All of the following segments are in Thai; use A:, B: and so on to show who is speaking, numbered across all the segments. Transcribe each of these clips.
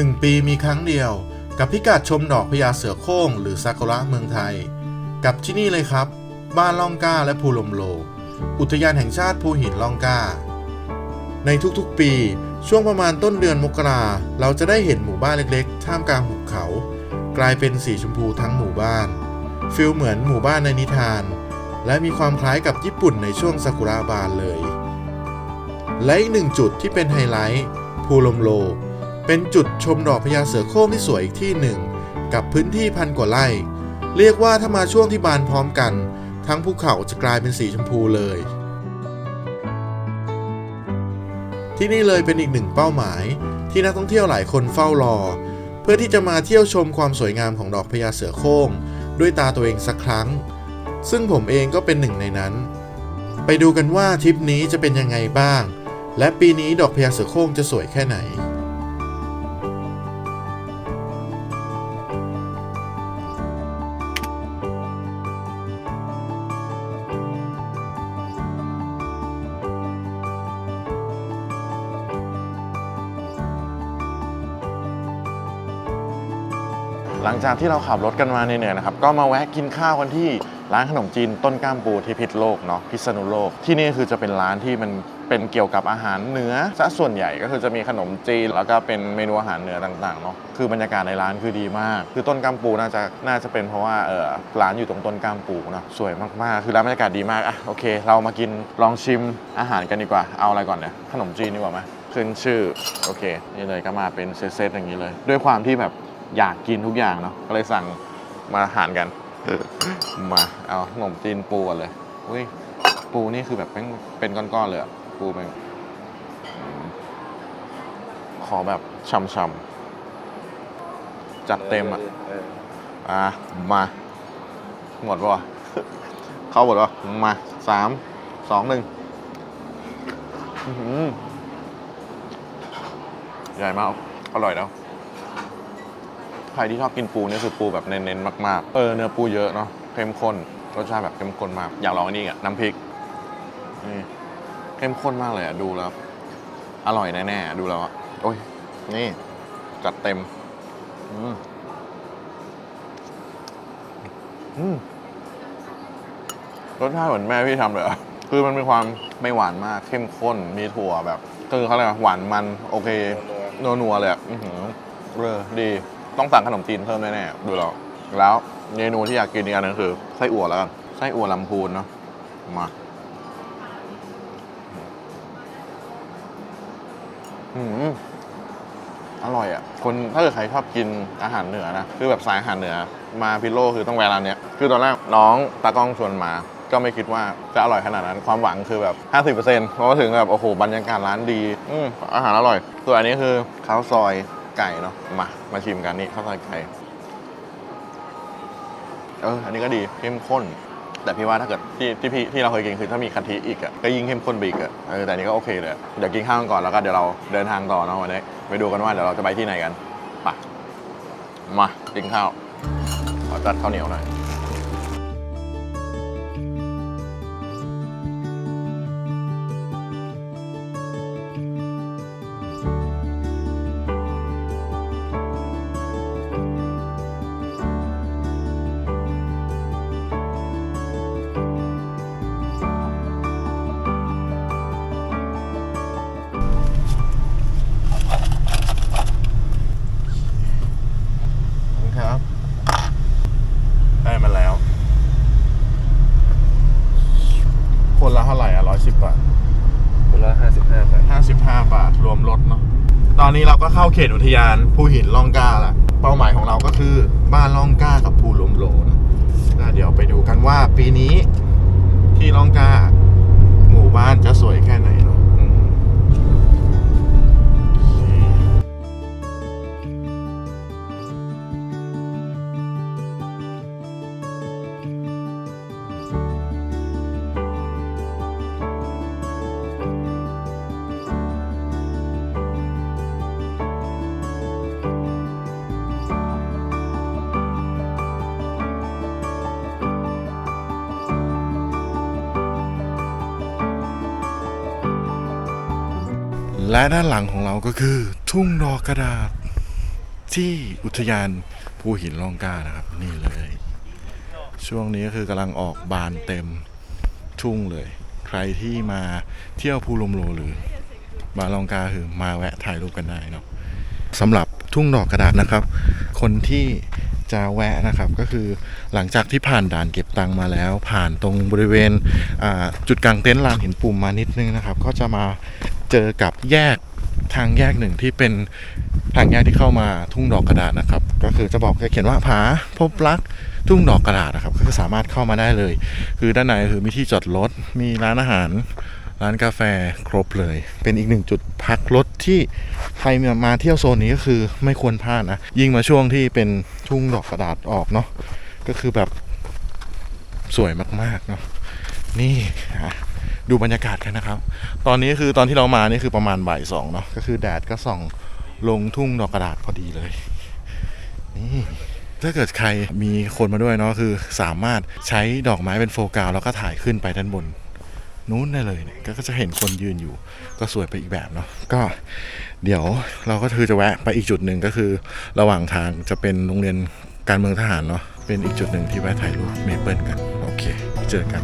A: 1 ปีมีครั้งเดียว กับพิกัดชมดอกพญาเสือโคร่งหรือซากุระเมืองไทย กับที่นี่เลยครับ บ้านล่องก้าและภูลมโล อุทยานแห่งชาติภูหินล่องก้า ในทุกๆปี ช่วงประมาณต้นเดือนมกราเราจะได้เห็นหมู่บ้านเล็กๆ ท่ามกลางหุบเขา กลายเป็นสีชมพูทั้งหมู่บ้านฟิลเหมือนหมู่บ้านในนิทาน และมีความคล้ายกับญี่ปุ่นในช่วงซากุระบานเลย และอีกหนึ่งจุดที่เป็นไฮไลท์ภูลมโล เป็นจุดชมดอกพญาเสือโคร่งที่สวยอีกที่หนึ่ง กับพื้นที่พันกว่าไร่ เรียกว่าถ้ามาช่วงที่บานพร้อมกัน ทั้งภูเขาจะกลายเป็นสีชมพูเลย ที่นี่เลยเป็นอีกหนึ่งเป้าหมาย ที่นักท่องเที่ยวหลายคนเฝ้ารอ เพื่อที่จะมาเที่ยวชมความสวยงามของดอกพญาเสือโคร่งด้วยตาตัวเองสักครั้ง ซึ่งผมเองก็เป็นหนึ่งในนั้น ไปดูกันว่าทริปนี้จะเป็นยังไงบ้าง และปีนี้ดอกพญาเสือโคร่งจะสวยแค่ไหน
B: จากที่เราขับรถกันมาเหนื่อยๆนะครับก็มาแวะกินข้าวกันที่ร้านขนมจีนต้นก้ามปูที่พิษโลกเนาะพิษณุโลกที่นี่คือจะเป็นร้านที่มันเป็นเกี่ยวกับอาหารเหนือซะส่วนใหญ่ก็คือจะมีขนมจีนแล้วก็เป็นเมนูอาหารเหนือต่างๆเนาะคือบรรยากาศในร้านคือดีมาก คือต้นก้ามปูน่าจะน่าจะเป็นเพราะว่าเออร้านอยู่ตรงต้นก้ามปูเนาะสวยมากๆ คือร้านบรรยากาศดีมากอะโอเค เรามากินลองชิมอาหารกันดีกว่าเอาอะไรก่อนเนี่ยขนมจีนดีกว่าไหมขึ้นชื่อโอเคนี่เลยก็มาเป็นเซตๆอย่างนี้เลย ด้วยความที่แบบ อยากกินทุกอย่างเนาะก็เลยสั่งมาหารกัน มาเอาขนมจีนปูก่อนเลยอุ้ยปูนี่คือแบบเป็นเป็นก้อนๆเลยอะปูเป็นอืมขอแบบช่ำๆจัดเต็มอะอะมาหมดปะวะ เข้าหมดปะมาสามสองหนึ่งอื้อหือใหญ่มาก อร่อยแล้ว ใครที่ชอบกินปูเนี่ยคือปูแบบเน้นๆมากๆ เออเนื้อปูเยอะเนาะเข้มข้นรสชาติแบบเข้มข้นมาก อยากลองอันนี้อะน้ำพริกนี่เข้มข้นมากเลยอะดูแล้ว อร่อยแน่ๆดูแล้วอะโอ้ยนี่จัดเต็ม อืมอืมรสชาติเหมือนแม่พี่ทำเลยอะคือมันมีความไม่หวานมากเข้มข้นมีถั่วแบบคือเขาเรียกว่าหวานมันโอเคนัวๆเลยอะอือหือเออดี ต้องสั่งขนมจีนเพิ่มแน่ๆดูแล้วแล้วเมนูที่อยากกินอีกอันหนึงคือไส้อั่วแล้วกันไส้อั่วลำพูนเนาะมาอืมอร่อยอะ คนถ้าเกิดใครชอบกินอาหารเหนือนะ คือแบบสายอาหารเหนือ มาพิโลคือต้องแวะร้านเนี้ย คือตอนแรกน้องตากล้องชวนมา ก็ไม่คิดว่าจะอร่อยขนาดนั้น ความหวังคือแบบ 50%เพราะว่าถึงแบบ โอ้โห บรรยากาศร้านดี อืมอาหารอร่อย ส่วนอันนี้คือข้าวซอย ไก่เนาะมามาชิมกันนี่ข้าวซอยไก่เอออันนี้ก็ดีเข้มข้น แต่พี่ว่าถ้าเกิดที่ที่พี่ที่เราเคยกินคือถ้ามีกะทิอีกอะก็ยิ่งเข้มข้นไปอีกอะเออแต่อันนี้ก็โอเคเลยเดี๋ยวกินข้าวกันก่อนแล้วก็เดี๋ยวเราเดินทางต่อเนาะวันนี้ไปดูกันว่าเดี๋ยวเราจะไปที่ไหนกันปะมากินข้าวขอจัดข้าวเหนียวหน่อย ตอนนี้เราก็เข้าเขตอุทยานภูหินล่องกล้าละเป้าหมายของเราก็คือบ้านล่องกล้ากับภูลมโลนะเดี๋ยวไปดูกันว่าปีนี้ที่ล่องกล้า หมู่บ้านจะสวยแค่ไหน และด้านหลังของเราก็คือ ทุ่งดอกกระดาษ ที่อุทยานภูหินล่องกล้านะครับ นี่เลย ช่วงนี้ก็คือกำลังออกบานเต็มทุ่งเลย ใครที่มาเที่ยวภูลมโลหรือบาลองกาคือมาแวะถ่ายรูปกันได้เนาะสำหรับทุ่งดอกกระดาษนะครับ คนที่จะแวะนะครับก็คือหลังจากที่ผ่านด่านเก็บตังมาแล้ว ผ่านตรงบริเวณจุดกลางเต็นท์ลานหินปุ่มมานิดนึงนะครับ ก็จะมา เจอกับแยกทางแยกหนึ่งที่เป็นทางแยกที่เข้ามาทุ่งดอกกระดาษนะครับ ก็คือจะบอกจะเขียนว่าผาพบรักทุ่งดอกกระดาษนะครับ ก็สามารถเข้ามาได้เลย คือด้านในคือมีที่จอดรถมีร้านอาหาร ร้านกาแฟครบเลย เป็นอีกหนึ่งจุดพักรถที่ใครมามาเที่ยวโซนนี้ก็คือไม่ควรพลาดนะยิ่งมาช่วงที่เป็นทุ่งดอกกระดาษออกเนาะก็คือแบบสวยมากๆเนาะนี่อะ ดูบรรยากาศกันนะครับ ตอนนี้คือตอนที่เรามานี่คือประมาณบ่ายสองเนาะก็คือแดดก็ส่องลงทุ่งดอกกระดาษพอดีเลยนี่ถ้าเกิดใครมีคนมาด้วยเนาะคือสามารถใช้ดอกไม้เป็นโฟกัสแล้วก็ถ่ายขึ้นไปด้านบนนู้นได้เลยเนี่ยก็จะเห็นคนยืนอยู่ก็สวยไปอีกแบบเนาะก็เดี๋ยวเราก็คือจะแวะไปอีกจุดหนึ่งก็คือ ระหว่างทางจะเป็นโรงเรียนการเมืองทหารเนาะเป็นอีกจุดหนึ่งที่แวะถ่ายรูปเมเปิลกัน โอเค เจอกัน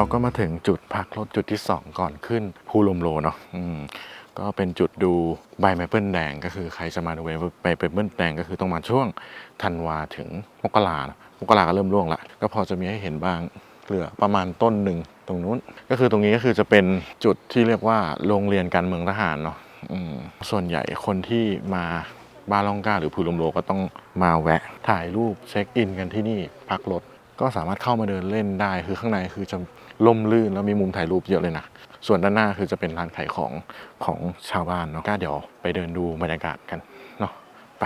B: เราก็มาถึงจุดพักรถจุดที่ 2 ก่อนขึ้นภูลมโลเนาะก็เป็นจุดดูใบไม้เปิลแดงก็คือใครจะมาดูใบไมเปิลแดงก็คือต้องมาช่วงธันวาถึงมกรานะมกราก็เริ่มร่วงละก็พอจะมีให้เห็นบ้างเหลือประมาณต้นหนึ่งตรงนู้น ก็คือตรงนี้ก็คือจะเป็นจุดที่เรียกว่าโรงเรียนการเมืองทหารเนาะส่วนใหญ่คนที่มาบ้านล่องกาหรือภูลมโลก็ต้องมาแวะถ่ายรูปเช็คอินกันที่นี่พักรถก็สามารถเข้ามาเดินเล่นได้ คือข้างในคือจะ ล่มลื่นแล้วมีมุมถ่ายรูปเยอะเลยนะ ส่วนด้านหน้าคือจะเป็นร้านขายของของชาวบ้านเนาะก็เดี๋ยวไปเดินดูบรรยากาศกันเนาะไป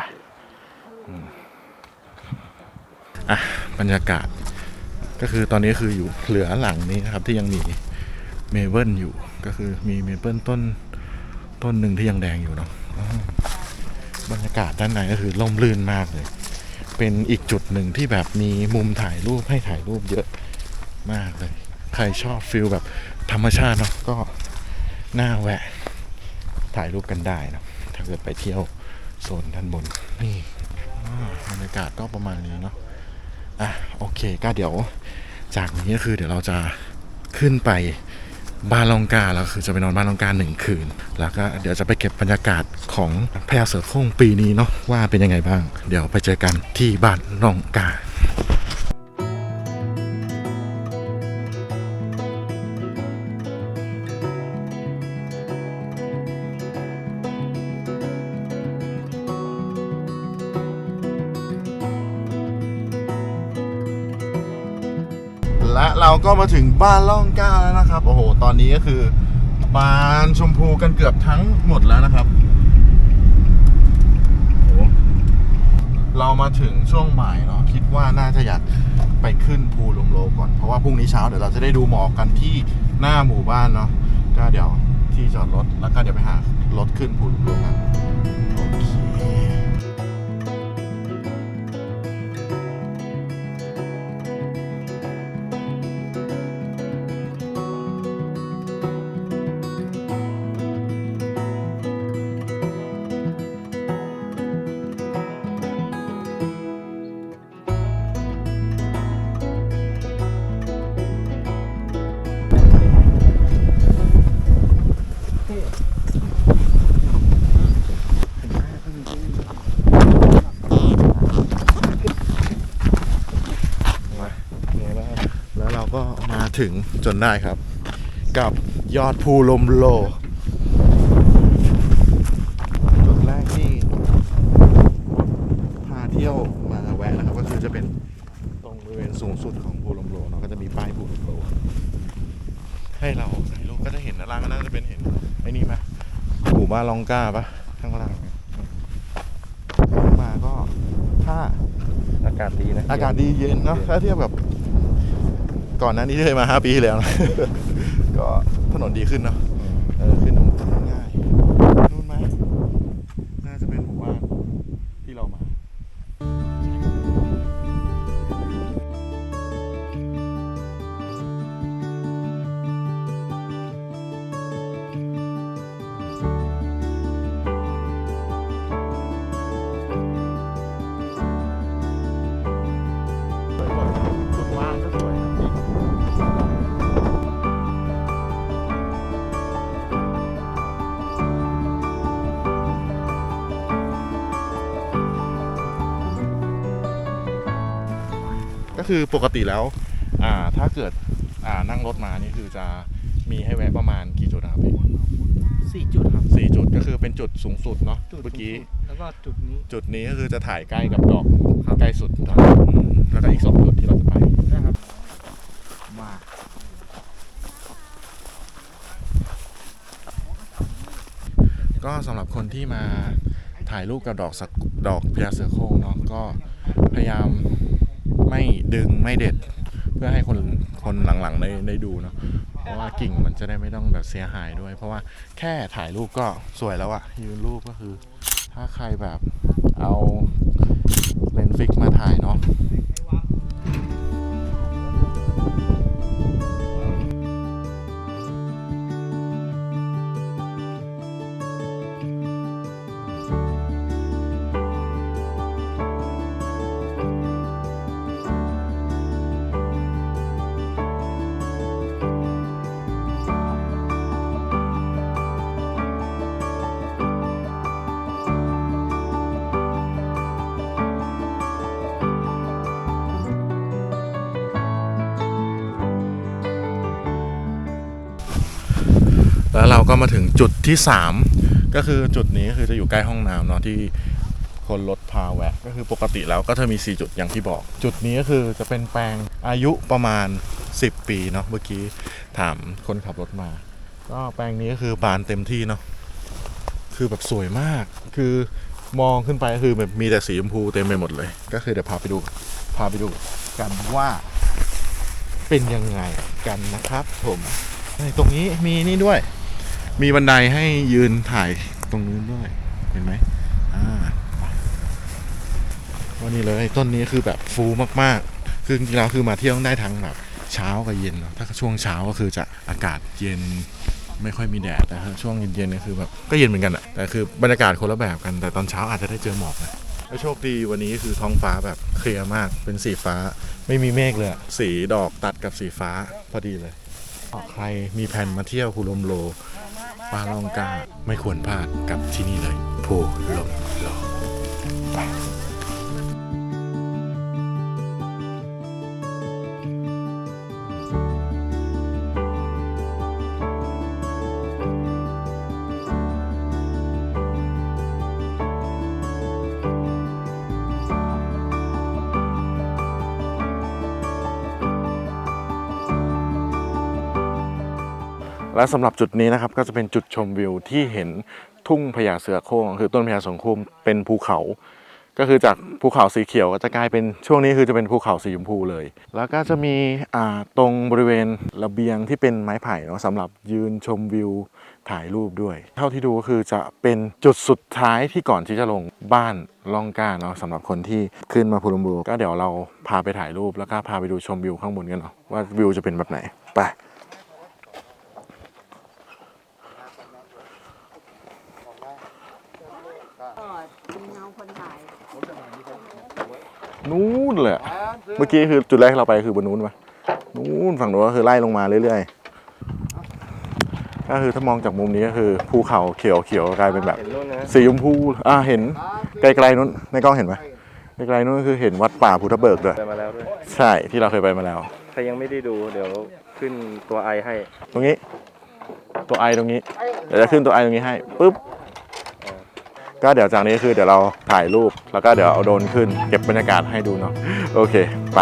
B: อะบรรยากาศก็คือตอนนี้คืออยู่เหลือหลังนี้นะครับที่ยังมีเมเปิลอยู่ก็คือมีเมเปิลต้นต้นหนึ่งที่ยังแดงอยู่เนาะบรรยากาศด้านในก็คือล่มลื่นมากเลย เป็นอีกจุดหนึ่งที่แบบมีมุมถ่ายรูปให้ถ่ายรูปเยอะมากเลย ใครชอบฟิลแบบธรรมชาติเนาะก็น่าแวะ ถ่ายรูปกันได้นะถ้าเกิดไปเที่ยวโซนด้านบนนี่บรรยากาศก็ประมาณนี้เนาะอะโอเคก็เดี๋ยวจากนี้ก็คือเดี๋ยวเราจะขึ้นไปบ้านลองกาแล้วคือจะไปนอนบ้านลองกาหนึ่งคืน แล้วก็เดี๋ยวจะไปเก็บบรรยากาศของพญาเสือโคร่งปีนี้เนาะว่าเป็นยังไงบ้าง เดี๋ยวไปเจอกันที่บ้านลองกา และเราก็มาถึงบ้านล่องกล้าแล้วนะครับ โอ้โห ตอนนี้ก็คือบานชมพูกันเกือบทั้งหมดแล้วนะครับโอ้โหเรามาถึงช่วงบ่ายเนาะคิดว่าน่าจะอยากไปขึ้นภูลมโลก่อน เพราะว่าพรุ่งนี้เช้าเดี๋ยวเราจะได้ดูหมอกกันที่หน้าหมู่บ้านเนาะก็เดี๋ยวที่จอดรถแล้วก็เดี๋ยวไปหารถขึ้นภูลมโลกัน ถึงจนได้ครับ กับยอดภูลมโลจุดแรกที่พาเที่ยวมาแวะนะครับ ก็คือจะเป็นตรงบริเวณสูงสุดของภูลมโลเนาะก็จะมีป้ายภูลมโล ให้เราถ่ายรูปก็จะเห็นด้านล่างก็น่าจะเป็นเห็นไอ้นี่ไหมหมู่บ้านลองก้าปะข้างล่างมาก็ถ้า
C: อากาศดีนะ
B: อากาศดีเย็นเนาะถ้าเทียบกับ ก่อนหน้านี้เคยมา 5 ปีที่แล้วนะ ก็ถนนดีขึ้นเนาะเออขึ้นตรงง่าย คือปกติแล้วอ่าถ้าเกิดอ่านั่งรถมานี่คือจะมีให้แวะประมาณกี่จุดนะครับพี่
D: สี่จุดครับ
B: สี่จุดก็คือเป็นจุดสูงสุดเนาะ
D: จุด
B: เมื่อกี้
D: สูงสุดแล้วก็จุดนี้
B: จุดนี้ก็คือจะถ่ายใกล้กับดอก
D: ครับ
B: ใกล้สุดครับอืมแล้วก็อีกสองจุดที่เราจะไป
D: นะครับมา
B: ก็สำหรับคนที่มาถ่ายรูปกับดอกสักดอกพญาเสือโคร่งเนาะก็พยายาม ไม่ดึงไม่เด็ด เพื่อให้คนคนหลังๆได้ได้ดูเนาะเพราะว่ากิ่งมันจะได้ไม่ต้องแบบเสียหายด้วย เพราะว่าแค่ถ่ายรูปก็สวยแล้วอะยืนรูปก็คือ ถ้าใครแบบเอาเลนส์ฟิกมาถ่ายเนาะ แล้วเราก็มาถึงจุดที่ 3 ก็คือจุดนี้คือจะอยู่ใกล้ห้องน้ำเนาะที่คนรถพาแวะ ก็คือปกติแล้วก็จะมี 4 จุดอย่างที่บอก จุดนี้ก็คือจะเป็นแปลงอายุประมาณ 10 ปีเนาะเมื่อกี้ถามคนขับรถมา ก็แปลงนี้ก็คือบานเต็มที่เนาะคือแบบสวยมาก คือมองขึ้นไปก็คือแบบมีแต่สีชมพูเต็มไปหมดเลย ก็คือเดี๋ยวพาไปดูพาไปดูกันว่าเป็นยังไงกันนะครับผมในตรงนี้มีนี่ด้วย มีบันไดให้ยืนถ่ายตรงนู้นด้วย เห็นไหมอ่าวันนี้เลยต้นนี้คือแบบฟูมากๆ คือจริงๆแล้วคือมาเที่ยวต้องได้ทั้งแบบเช้ากับเย็นถ้าช่วงเช้าก็คือจะอากาศเย็นไม่ค่อยมีแดดแต่ช่วงเย็นๆก็คือแบบก็เย็นเหมือนกันอะแต่คือบรรยากาศคนละแบบกันแต่ตอนเช้าอาจจะได้เจอหมอกนะแล้วโชคดีวันนี้คือท้องฟ้าแบบเคลียร์มากเป็นสีฟ้าไม่มีเมฆเลยสีดอกตัดกับสีฟ้าพอดีเลย ใครมีแผนมาเที่ยวภูลมโล ปาลองกาไม่ควรพลาดกับที่นี่เลยภูลมหลอ และสำหรับจุดนี้นะครับก็จะเป็นจุดชมวิวที่เห็นทุ่งพญาเสือโคร่งคือต้นพญาสือโคร่งเป็นภูเขา ก็คือจากภูเขาสีเขียวก็จะกลายเป็นช่วงนี้คือจะเป็นภูเขาสีชมพูเลย แล้วก็จะมีตรงบริเวณระเบียงที่เป็นไม้ไผ่เนาะสำหรับยืนชมวิวถ่ายรูปด้วย เท่าที่ดูก็คือจะเป็นจุดสุดท้ายที่ก่อนที่จะลงบ้านล่องก้าเนาะสำหรับคนที่ขึ้นมาภูลมบูก็เดี๋ยวเราพาไปถ่ายรูปแล้วก็พาไปดูชมวิวข้างบนกันเนาะว่าวิวจะเป็นแบบไหนไป
E: ก็เป็นเงาคนถ่าย
B: นู้นเลยอะเมื่อกี้คือจุดแรกที่เราไปคือบนนู้นปะนู้นฝั่งนู้นก็คือไล่ลงมาเรื่อยๆ ก็คือถ้ามองจากมุมนี้ก็คือภูเขาเขียวเขียวๆกลายเป็นแบบ
C: เห็นนู่นนะ
B: สีชมพูอ่าเห็นไกลๆนู้นในกล้องเห็นไหมไกลๆนู้นก็คือเห็นวัดป่าพุทธเบิกด้วย
C: ไปมาแล้วด้วย
B: ใช่ที่เราเคยไปมาแล้ว
C: ถ้ายังไม่ได้ดูเดี๋ยวขึ้นตัวไอให้
B: ตรงนี้ ตัวไอตรงนี้เดี๋ยวจะขึ้นตัวไอตรงนี้ให้ปุ๊บ ก็เดี๋ยวจากนี้คือเดี๋ยวเราถ่ายรูปแล้วก็เดี๋ยวเอาโดรนขึ้น เก็บบรรยากาศให้ดูเนาะโอเคไป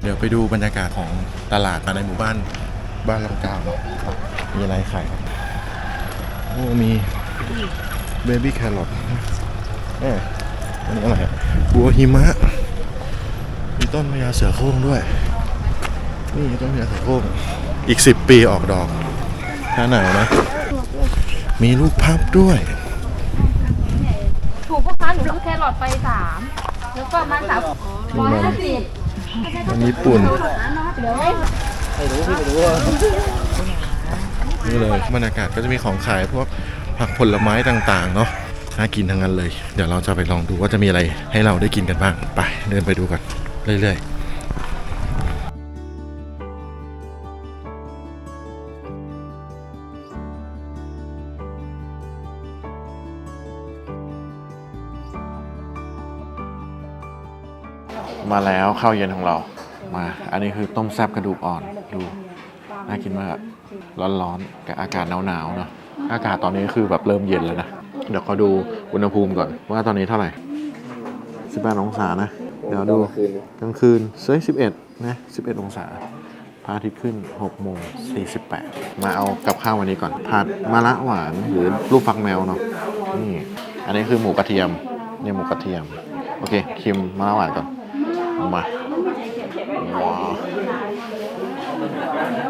B: นดี๋ยวไปดูบรรยากาศของตลาดภายในหมู่บ้านบ้านลำกาวเนอะมีอะไรขายครั มีเบบี้แครอทเอ๊ะอันนี้อะไรอะบัวหิมะ มีต้นพญาเสือโคร่งด้วย นี่ต้นพญาเสือโคร่งอีกสิบปีออกดอกถ้าหนาวนะ มีลูกพับด้วย
F: ถูกพ่อค้าหนูซื้อแครอทไปสามแล้วก็มันสามร้อยห้าสิบ
B: มันญี่ปุ่น
F: เดี๋ยว
B: นี่เลยบรรยากาศก็จะมีของขายพวกผักผลไม้ต่างๆ เนาะน่ากินทั้งนั้นเลย เดี๋ยวเราจะไปลองดูว่าจะมีอะไรให้เราได้กินกันบ้าง ไปเดินไปดูกันเรื่อยๆ
G: มาแล้วข้าวเย็นของเรา มา อันนี้คือต้มแซบกระดูกอ่อน ดู น่ากินมาก ร้อนๆกับอากาศหนาวๆเนาะอากาศตอนนี้คือแบบเริ่มเย็นแล้วนะ เดี๋ยวขอดูอุณหภูมิก่อนว่าตอนนี้เท่าไหร่ 18 องศานะ เดี๋ยวดูกลางคืนเซ้ย11 นะ 11 องศาพระอาทิตย์ขึ้น6โมง48 มาเอากับข้าววันนี้ก่อน ผัดมะระหวานหรือลูกฟักแมวเนาะนี่อันนี้คือหมูกระเทียมเนี่ยหมูกระเทียม โอเคชิมมะระหวานก่อนมาว้า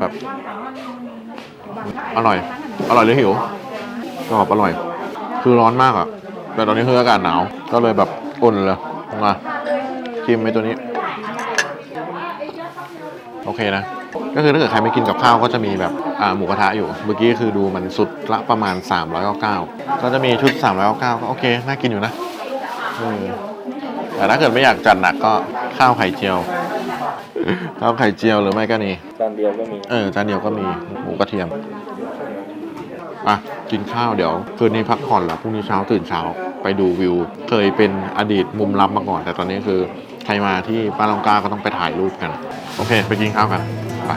G: แบบ อร่อย อร่อยหรือหิวกรอบอร่อย คือร้อนมากอะแต่ตอนนี้คืออากาศหนาว ก็เลยแบบอุ่นเลยมาชิมไอ้ตัวนี้ โอเคนะ ก็คือถ้าเกิดใครไม่กินกับข้าวก็จะมีแบบอ่าหมูกระทะอยู่ เมื่อกี้คือดูมันสุดละประมาณ 399 ก็จะมีชุด 399 ก็โอเค น่ากินอยู่นะอืมแต่ถ้าเกิดไม่อยากจัดหนักก็ข้าวไข่เจียว ข้าวไข่เจียวหรือไม่ก็นี่
C: จานเดียวก็มี
G: เออจานเดียวก็มีหมูกระเทียม่ะกินข้าวเดี๋ยว คืนนี้พักผ่อนแล้วพรุ่งนี้เช้าตื่นเช้าไปดูวิว เคยเป็นอดีตมุมลับมาก่อน แต่ตอนนี้คือใครมาที่ป้าลองกาก็ต้องไปถ่ายรูปกัน โอเค ไปกินข้าวกันไป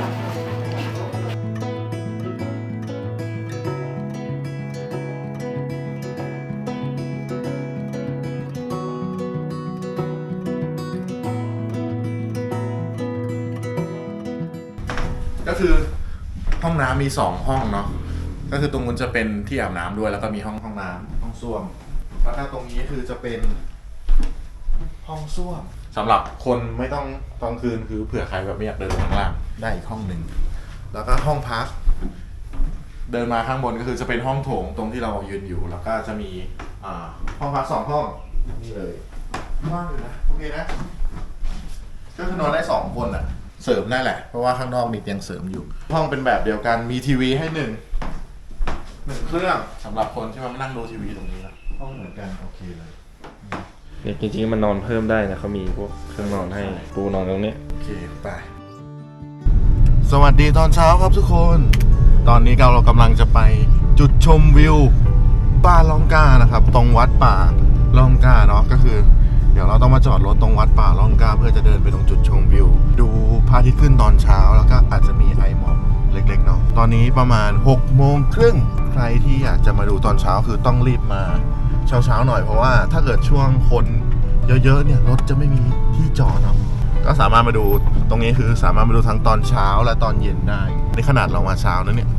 B: ก็คือห้องน้ำมีสองห้องเนาะ ก็คือตรงนู้นจะเป็นที่อาบน้ำด้วย แล้วก็มีห้องห้องน้ำห้องส้วม แล้วก็ตรงนี้คือจะเป็น ห้องส้วมสำหรับคนไม่ต้องตอนคืนคือเผื่อใครแบบไม่อยากเดินลงข้างล่างได้อีกห้องหนึ่งแล้วก็ห้องพัก เดินมาข้างบนก็คือจะเป็นห้องโถงตรงที่เรายืนอยู่ แล้วก็จะมีอ่าห้องพักสองห้องนี่เลยว่างอยู่นะโอเคนะก็คือนอนได้สองคนอะ เสริมได้แหละ เพราะว่าข้างนอกมีเตียงเสริมอยู่ ห้องเป็นแบบเดียวกันมีทีวีให้หนึ่ง หนึ่งเครื่องสำหรับคนที่มานั่งดูทีวีตรงนี้นะห้องเหมือนกันโอเคเลย
C: เนี่ยจริงๆมันนอนเพิ่มได้นะเขามีพวกเครื่องนอนให้ปูนอนตรงเนี้ย
B: โอเคไป สวัสดีตอนเช้าครับทุกคน ตอนนี้เราเรากำลังจะไปจุดชมวิวบ้านล่องกานะครับ ตรงวัดป่าล่องกาเนาะก็คือ เดี๋ยวเราต้องมาจอดรถตรงวัดป่าล่องกา เพื่อจะเดินไปตรงจุดชมวิว ดูพระอาทิตย์ขึ้นตอนเช้าแล้วก็อาจจะมีไอหมอกเล็กๆเนาะตอนนี้ประมาณ6โมงครึ่งใค รที่อยากจะมาดูตอนเช้าคือต้องรีบมาเช้าๆหน่อยเพราะว่าถ้าเกิดช่วงคนเยอะๆเนี่ยรถจะไม่มีที่จอดเนาะก็สามารถมาดูตรงนี้คือสามารถมาดูทั้งตอนเช้าและตอนเย็นได้นี่ขนาดเรามาเช้านะเนี่ย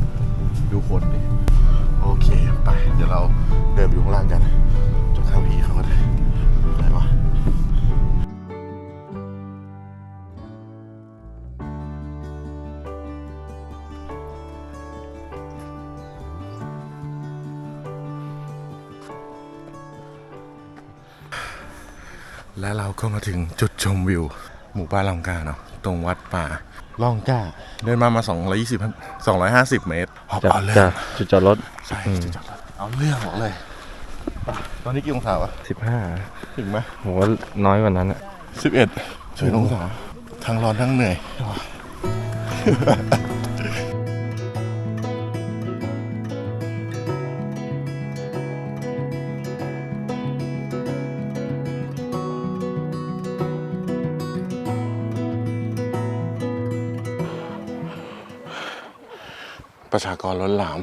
B: ดูคนดิโอเคไปเดี๋ยวเราเดินไปดูข้างล่างกัน และเราก็มาถึงจุดชมวิว หมู่บ้านลองกาเนาะตรงวัดป่าลองกาเดินมามา 220 250 เมตรหอบเอาเรื่อง
C: จุดจอดรถ
B: ใช่จุดจอดรถเอาเรื่องบอกเลยไปตอนนี้กี่องศาวะ
C: สิบห้า
B: ถึงไหม
C: ผมว่าน้อยกว่านั้นอะ
B: สิบเอ็ดช่วยองศาทั้งร้อนทั้งเหนื่อย ประชากรล้นหลาม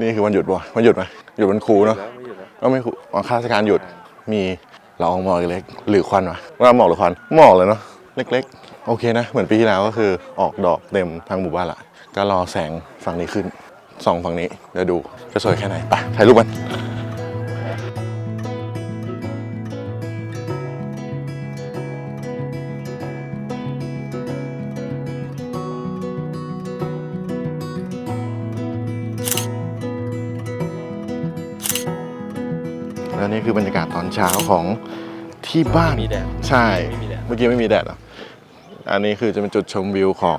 B: นี่คือวันหยุดวะวันหยุดไหมหยุดวันครูเนาะ
C: แล้วไม่หยุดแล้ว
B: ก็ไม่คุอ๋อข้าราชการหยุดมีละอองหมอกเล็กๆหรือควันวะว่าหมอกหรือควันหมอกเลยเนาะเล็กโอเคนะ เหมือนปีที่แล้วก็คือออกดอกเต็มทางหมู่บ้านละก็รอแสงฝั่งนี้ขึ้นสองฝั่งนี้เดี๋ยวดูจะสวยแค่ไหนไปถ่ายรูปกัน แล้วนี่คือบรรยากาศตอนเช้าของที่บ้าน
C: มีแดด
B: ใช่
C: ไม่มีแดด
B: เมื่อกี้ไม่มีแดดเหรออันนี้คือจะเป็นจุดชมวิวของ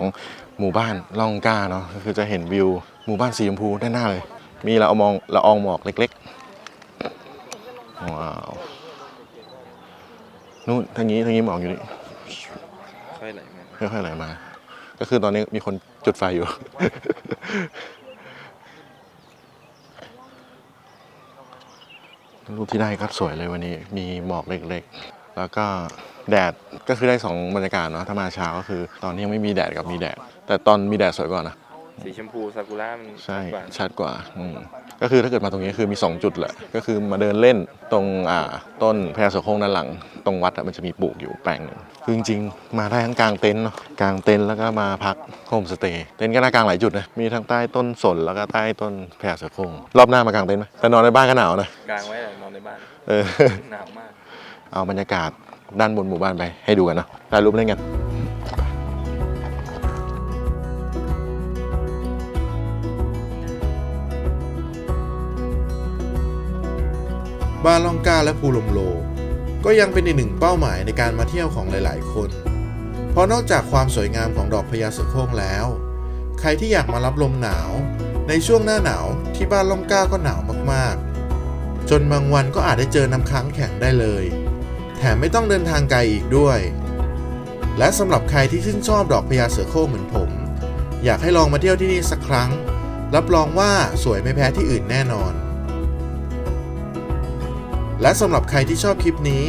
B: หมู่บ้านล่องกล้าเนาะก็คือจะเห็นวิวหมู่บ้านสีชมพูด้านหน้าเลย มีละอองมองละอองหมอกเล็กๆ ว้าวนู่นทางนี้ทางนี้หมอกอยู่นี่
C: ค่อยไหลมา
B: ค่อยๆไหลมา ก็คือตอนนี้มีคนจุดไฟอยู่ รูปที่ได้ก็สวยเลยวันนี้ มีหมอกเล็กๆ แล้วก็แดดก็คือได้สองบรรยากาศเนาะถ้ามาเช้าก็คือตอนนี้ยังไม่มีแดดกับมีแดด แต่ตอนมีแดดสวยกว่านะ
C: สีชมพูซากุระมัน
B: ใช่
C: กว่า
B: ชัดกว่าอืม ก็คือถ้าเกิดมาตรงนี้คือมี 2 จุดแหละก็คือมาเดินเล่นตรงอ่าต้นแพรโสโครงด้านหลัง ตรงวัดอะมันจะมีปลูกอยู่แปลงหนึ่งคือจริงๆมาได้ทั้งกลางเต็นท์เนาะกลางเต็นท์แล้วก็มาพักโฮมสเตย์เต็นท์ก็น่ากลางหลายจุดนะมีทั้งใต้ต้นสนแล้วก็ใต้ต้นแพรโสโครงรอบหน้ามากลางเต็นท์ไหมแต่นอนในบ้านก็หนาวนะ
C: กลางไว้แต่นอนในบ้าน
B: เออ
C: หนาวมาก
B: เอาบรรยากาศด้านบนหมู่บ้านไปให้ดูกันเนาะถ่ายรูปเล่นกัน
A: บ้านล่องกาและภูลมโล ก็ยังเป็นอีกหนึ่งเป้าหมายในการมาเที่ยวของหลายๆ คน เพราะนอกจากความสวยงามของดอกพญาเสือโคร่งแล้ว ใครที่อยากมารับลมหนาว ในช่วงหน้าหนาวที่บ้านล่องกาก็หนาวมากๆ จนบางวันก็อาจได้เจอน้ำค้างแข็งได้เลย แถมไม่ต้องเดินทางไกลอีกด้วย และสำหรับใครที่ชื่นชอบดอกพญาเสือโคร่งเหมือนผม อยากให้ลองมาเที่ยวที่นี่สักครั้ง รับรองว่าสวยไม่แพ้ที่อื่นแน่นอน และสำหรับใครที่ชอบคลิปนี้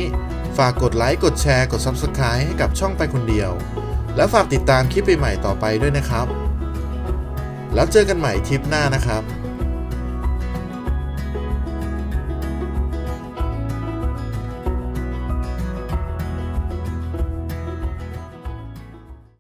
A: ฝากกดไลค์กดแชร์กด Subscribe ให้กับช่องไปคนเดียว และฝากติดตามคลิปใหม่ๆต่อไปด้วยนะครับ แล้วเจอกันใหม่ทริปหน้านะครับ